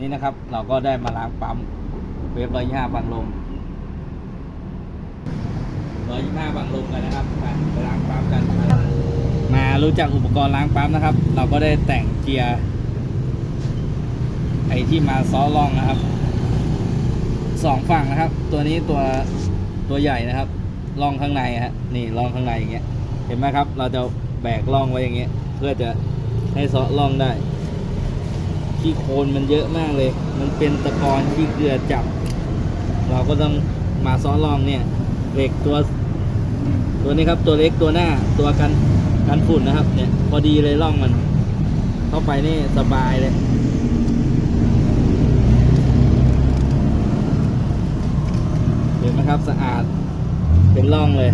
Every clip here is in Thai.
นี่นะครับ เราก็ได้มาล้างปั๊มเวฟร้อยยี่ห้าบังลมร้อยห้าบังลมกันนะครับไปไปล้างปั๊มกัน มารู้จักอุปกรณ์ล้างปั๊มนะครับ เราก็ได้แต่งเกียร์ไอที่มาซ้อล่องนะครับสองฝั่งนะครับ ตัวนี้ตัวตัวใหญ่นะครับล่องข้างในฮะนี่ล่องข้างในอย่างเงี้ยเห็นไหมครับ เราจะแบกล่องไว้อย่างเงี้ย เพื่อจะให้ซ้อล่องได้ ขี้โคลนมันเยอะมากเลย มันเป็นตะกอนขี้เกลือจับ เราก็ต้องมาซ้อล่องเนี่ยเหล็กตัว ตัวนี้ครับตัวเล็กตัวหน้าตัวกันกันฝุ่นนะครับเนี่ยพอดีเลยล่องมัน เข้าไปนี่สบายเลยเห็นไหมครับสะอาดเป็นร่องเลย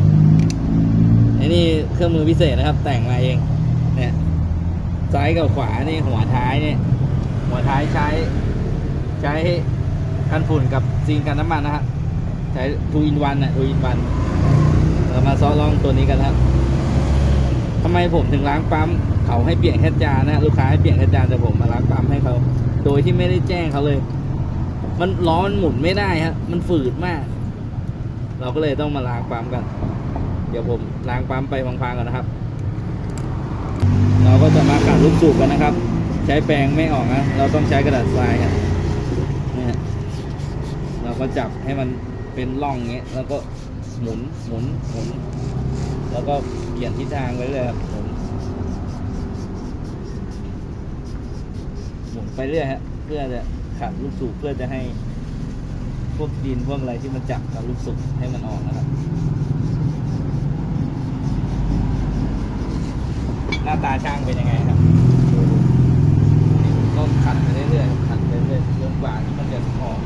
ไอ้นี่เครื่องมือพิเศษนะครับ แต่งมาเอง เนี่ยซ้ายกับขวานี่หัวท้ายเนี่ย หัวท้ายใช้ใช้กันฝุ่นกับซีนกันน้ำมันนะฮะใช้ทูอินวันน่ะทูอินวันเรามาซ้อล่องตัวนี้กันครับทำไมผมถึงล้างปั๊มเขาให้เปลี่ยนแค่จานนะลูกค้าให้เปลี่ยนแค่จานแต่ผมมาล้างปั๊มให้เขา โดยที่ไม่ได้แจ้งเขาเลย มันล้อนหมุนไม่ได้ฮะมันฝืดมาก เราก็เลยต้องมาล้างปั๊มกัน เดี๋ยวผมล้างปั๊มไปพังๆกันนะครับ เราก็จะมาขัดลูกสูบกันนะครับ ใช้แปรงไม่ออกนะเราต้องใช้กระดาษทรายครับนี่ฮะเราก็จับให้มันเป็นร่องเงี้ยแล้วก็หมุนหมุนหมุน แล้วก็เปลี่ยนทิศทางไปเรื่อยครับหมุนหมุนไปเรื่อยฮะเพื่อจะขัดลูกสูบเพื่อจะให้พวกดินพวกอะไรที่มันจับกับลูกสูบให้มันออกนะครับหน้าตาช่างเป็นยังไงครับดูดูก็ขัดไปเรื่อยๆขัดไปเรื่อยๆจนกว่าที่มันจะออก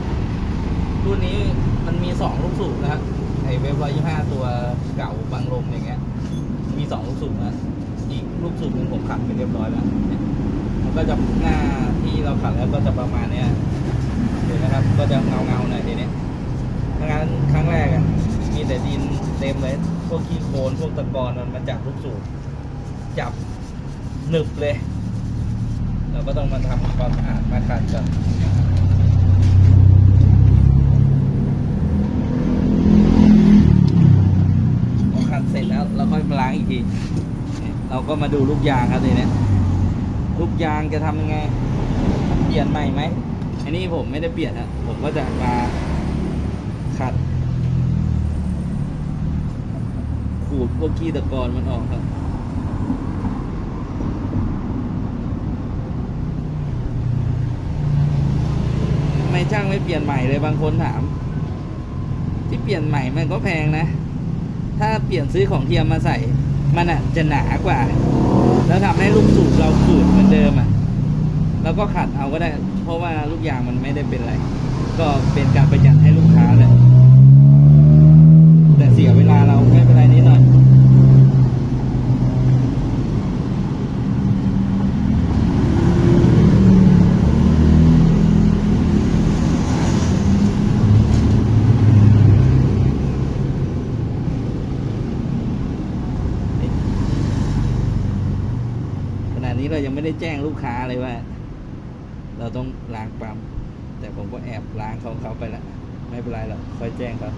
รุ่นนี้มันมีสองลูกสูบนะครับไอเวฟร้อยยี่ห้าตัวเก่าบางลมอย่างเงี้ย มีสองลูกสูบนะอีกลูกสูบหนึ่งผม ขัดไปเรียบร้อยแล้วมันก็จะหน้าที่เราขัดแล้วก็จะประมาณเนี้ยเห็นนะครับ ก็จะเงาเงาๆหน่อยทีนี้ทางานครั้งแรกอะมีแต่ดินเต็มเลยพวกขี้โคลนพวกตะกอนมันมาจับลูกสูบจับหนึบเลย เราก็ต้องมาทำความสะอาดมาขัดก่อนพอขัดเสร็จแล้วเราค่อยมาล้างอีกที เราก็มาดูลูกยางครับทีนี้ลูกยางจะทำยังไงเปลี่ยนใหม่ไหมอันนี้ผมไม่ได้เปลี่ยนอะผมก็จะมาขัด ขูดพวกขี้ตะกอนมันออกครับไมช่างไม่เปลี่ยนใหม่เลยบางคนถาม ที่เปลี่ยนใหม่มันก็แพงนะ ถ้าเปลี่ยนซื้อของเทียมมาใส่ มันอะจะหนากว่า แล้วทำให้ลูกสูบเราฝืดเหมือนเดิมอะแล้วก็ขัดเอาก็ได้ เพราะว่าลูกยางมันไม่ได้เป็นไร ก็เป็นการประหยัดให้ลูกค้าเลยแต่เสียเวลาเราไม่เป็นไรนิดหน่อย ขณะนี้เรายังไม่ได้แจ้งลูก ค้าเลยว่า เราต้องล้างปั๊ม แต่ผมก็แอบล้างเขาเขาไปแล้วไม่เป็นไรหรอกค่อยแจ้งเขา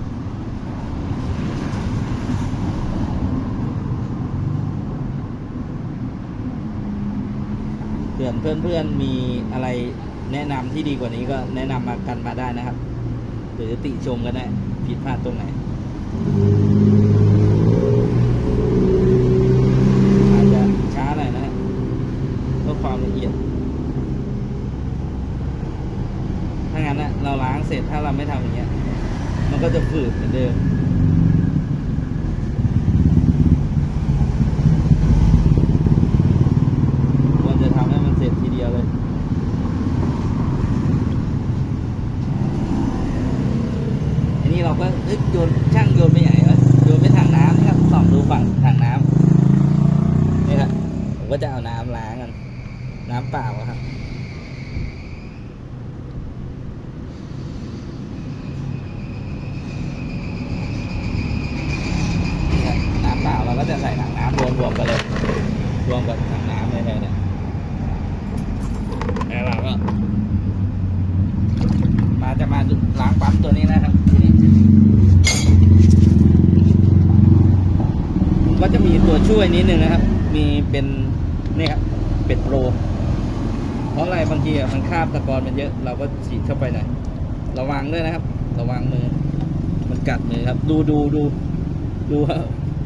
เพื่อนเพื่อนเพื่อนๆมีอะไรแนะนำที่ดีกว่านี้ก็แนะนำมากันมาได้นะครับ หรือติชมกันได้ผิดพลาดตรงไหน อาจจะช้าหน่อยนะฮะเพื่อความละเอียด ถ้างั้นนะเราล้างเสร็จ ถ้าเราไม่ทำอย่างเงี้ย มันก็จะฝืดเหมือนเดิมควรจะทำให้มันเสร็จทีเดียวเลยอันนี้เราก็เอ้ยโยนช่างโยนไปไหนวะโยนไปถังน้ำนะครับส่องดูฝั่งถังน้ำนี่แหละผมก็จะเอาน้ำล้างกันน้ำเปล่าครับ นี่ครับน้ำ เปล่าเราก็จะใส่ถังน้ำรวมรวมกันเลย รวมกับถังน้ำเลยเนี่ยแล้วเราก็ล้างปั๊มตัวนี้นะครับนี่ผมก็จะมีตัวช่วยนิดนึงนะครับ มีเป็นนี่ครับเป็ดโปร เพราะอะไรบางทีอะมันคาบตะกอนมันเยอะเราก็ฉีดเข้าไปหน่อยระวังด้วยนะครับ ระวังมือ มันกัดมือครับ ดูดูดูดูครับ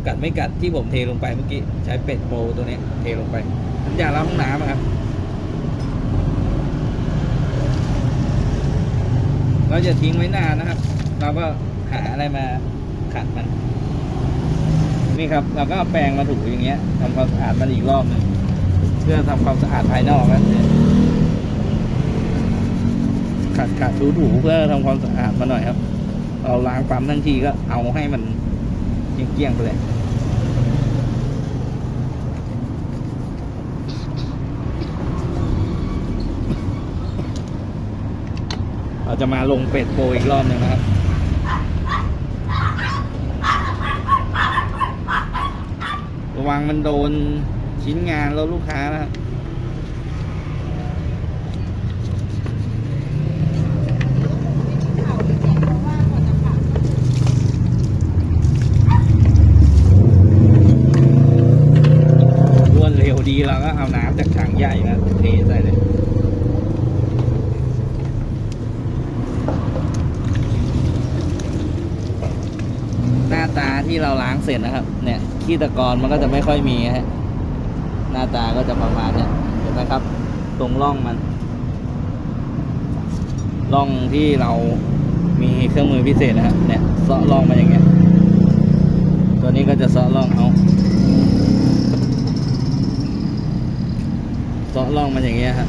กัดไม่กัดที่ผมเทลงไปเมื่อกี้ใช้เป็ดโปรตัวนี้เทลงไปน้ำยาล้างห้องน้ำอะครับ เราจะทิ้งไว้นานนะครับ เราก็หาอะไรมาขัดมัน นี่ครับ เราก็เอาแปรงมาถูอย่างเงี้ยทำความสะอาดมันอีกรอบหนึ่งเพื่อทำความสะอาดภายนอกนะขัดขัดถูถูเพื่อทำความสะอาดมาหน่อยครับ เราล้างปั๊มทั้งทีก็เอาให้มัน เกลี้ยงๆไปเลยเราจะมาลงเป็ดโปรอีกรอบหนึ่งนะครับระวังมันโดนชิ้นงานแล้วลูกค้านะครับ รวดเร็วดี เอาน้ำจากถังใหญ่นะเทใส่เลยหน้าตาที่เราล้างเสร็จนะครับ เนี่ยขี้ตะกอนมันก็จะไม่ค่อยมีฮะหน้าตาก็จะประมาณเนี้ยเห็นไหมครับ ตรงร่องมันร่องที่เรามีเครื่องมือพิเศษนะครับเนี่ยเซาะร่องมาอย่างเงี้ย ตัวนี้ก็จะเซาะร่องเอา ล่องมันอย่างเงี้ยครับ